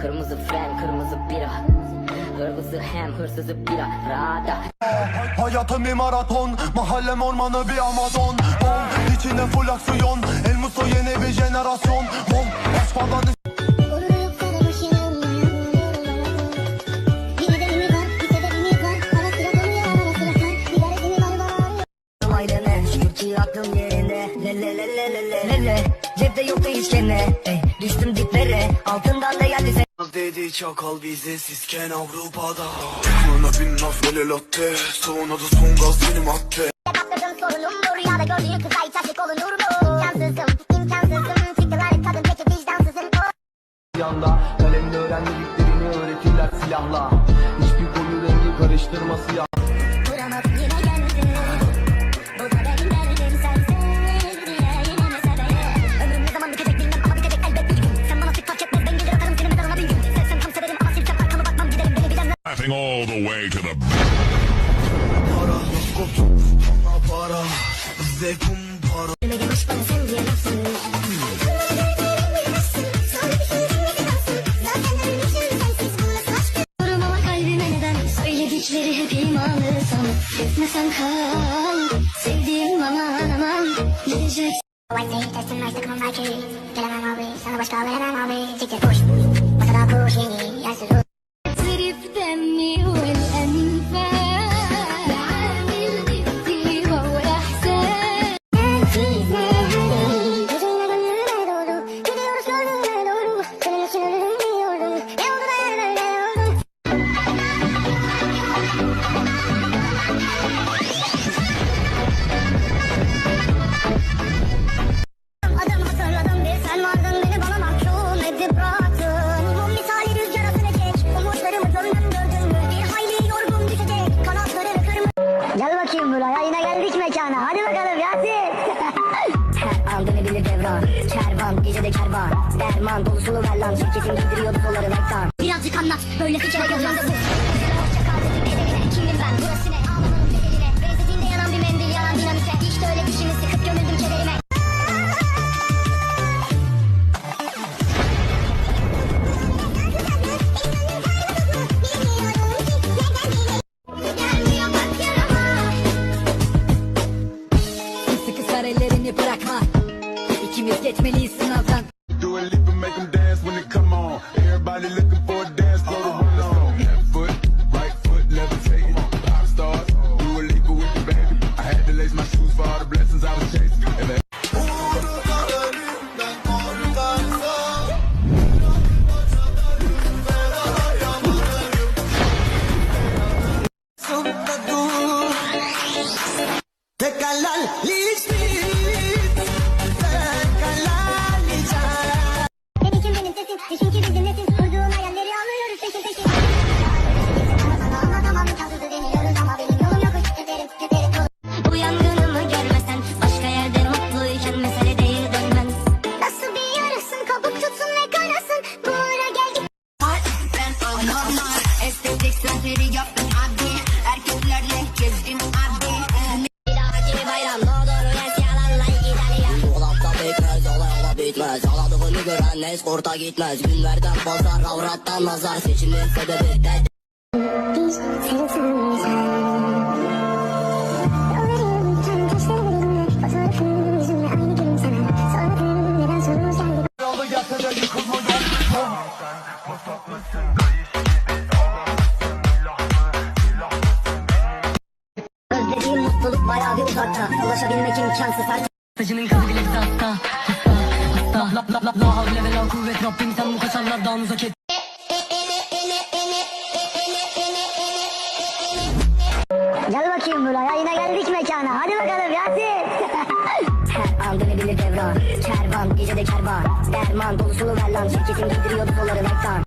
Kırmızı fren kırmızı bira Hırvızı hem hırsızı bira Rada Hayatım bir maraton Mahallem ormanı bir Amazon Bom içinde full aksiyon El Musto yeni bir jenerasyon Bom ki aklım yerinde Le le le le le le le Cepte yoktu hiç kene Ey, Düştüm diplere Altından da geldi sen Dedi çakal vizesizken Avrupa'da. Bana bin laf böyle latte Sonra da son gaz benim madde Kaptırdım sorunum bu rüyada gördüğün kıza hiç aşık olunur mu? İmkansızım, imkansızım. Çıktılar kadın peki vicdansızım. Yanda Kalemle öğrendiklerini öğretirler silahla. Hiçbir koyu rengi karıştırması ya Uyanıp yine geldin Laughing all the way to the Para kalbime neden Söyledikleri hep imanı sanıp Gitmesen kal. Sevdiğim aman aman. Gidecek White say testim nice belki. Gelemem abi. Sana başka veremem abi. Siktir kuş Masada kuş yeni bakayım buraya yine geldik mekana. Hadi bakalım Yasin. Her an dönebilir devran? Kervan gecede kervan. Derman dolusunu ver lan Şirketin giydiriyordu doları reklam Birazcık anlat. Böyle fikir gözümde bu İkimiz geçmeliyiz sınavdan. Do a sesim, düşün ki bizim nesin Kurduğun hayalleri alıyoruz peşin peşin Sana anlatamam imkansızı Ağladığını gören eskorta gitmez. Günlerden pazar avrattan nazar Seçimin sebebi de Biz sarılsın Yollarım sen taşları benimle Fotoğrafın yüzümle aynı gülümseme Sonra dönüm neden sorumuz geldi Yolda gelse de yıkılma yok Bom Özlediğim mutluluk bayağı bir uzakta. Ulaşabilmek imkansız. Her Saçının kızı bile bizi hasta La la la la havle ve la kuvvet Rabbim sen bu kaçanlardan uzak et. Gel bakayım buraya yine geldik mekana. Hadi bakalım Yasin. Her an dönebilir devran. Kervan gecede kervan. Derman dolusunu ver lan Şirketin giydiriyordu doları reklam